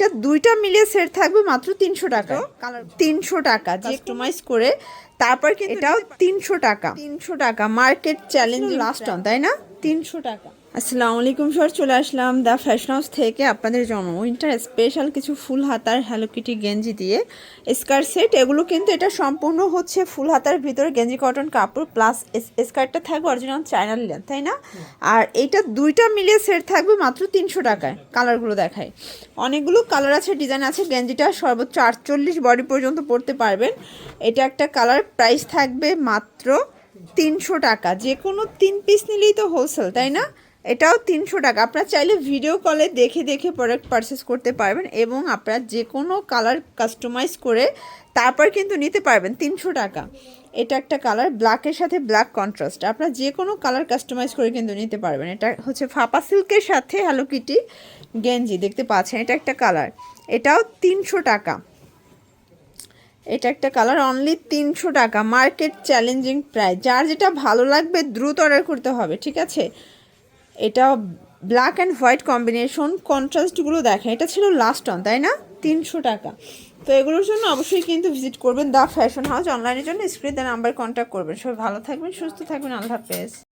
এইটা দুইটা মিলে সেট থাকবে মাত্র তিনশো টাকা। তিনশো টাকা কাস্টমাইজ করে। তারপর কিন্তু এটাও তিনশো টাকা। তিনশো টাকা। মার্কেট চ্যালেঞ্জ লাস্ট অন তাই না? তিনশো টাকা। আসসালামু আলাইকুম স্যার, চলে আসলাম দ্য ফ্যাশন হাউস থেকে আপনাদের জন্য। উইন্টার স্পেশাল কিছু ফুল হাতার হ্যালো কিটি গেঞ্জি দিয়ে স্কার্ট সেট। এগুলো কিন্তু এটা সম্পূর্ণ হচ্ছে ফুল হাতার ভিতরে গেঞ্জি, কটন কাপড় প্লাস স্কার্টটা থাকবে অরিজিনাল চায়না লিলেন তাই না? আর এইটা দুইটা মিলিয়ে সেট থাকবে মাত্র তিনশো টাকায় কালারগুলো দেখায়। অনেকগুলো কালার আছে ডিজাইন আছে, গেঞ্জিটা সর্বোচ্চ আটচল্লিশ বডি পর্যন্ত পরতে পারবেন। এটা একটা কালার প্রাইস থাকবে মাত্র তিনশো টাকা। যে কোনো তিন পিস নিলেই তো হোলসেল তাই না? এটাও তিনশো টাকা। আপনারা চাইলে ভিডিও কলে দেখে দেখে প্রোডাক্ট পারচেস করতে পারবেন এবং আপনারা যে কোনো কালার কাস্টমাইজ করে তারপর কিন্তু নিতে পারবেন তিনশো টাকা। এটা একটা কালার ব্ল্যাকের সাথে ব্ল্যাক কন্ট্রাস্ট আপনারা যে কোনো কালার কাস্টমাইজ করে কিন্তু নিতে পারবেন। এটা হচ্ছে ফাপা সিল্কের সাথে হ্যালো কিটি গেঞ্জি, দেখতে পাচ্ছেন? এটা একটা কালার এটাও তিনশো টাকা। এটা একটা কালার অনলি তিনশো টাকা মার্কেট চ্যালেঞ্জিং প্রাইস যার যেটা ভালো লাগবে, দ্রুত অর্ডার করতে হবে, ঠিক আছে? এটা ব্ল্যাক অ্যান্ড হোয়াইট কম্বিনেশন কন্ট্রাস্টগুলো দেখেন, এটা ছিল লাস্ট অন তাই না? তিনশো টাকা। তো এগুলোর জন্য অবশ্যই কিন্তু ভিজিট করবেন দ্য ফ্যাশন হাউস অনলাইনের জন্য স্ক্রিন নাম্বার কন্ট্যাক্ট করবেন। সবাই ভালো থাকবেন, সুস্থ থাকবেন, আল্লাহ হাফেজ।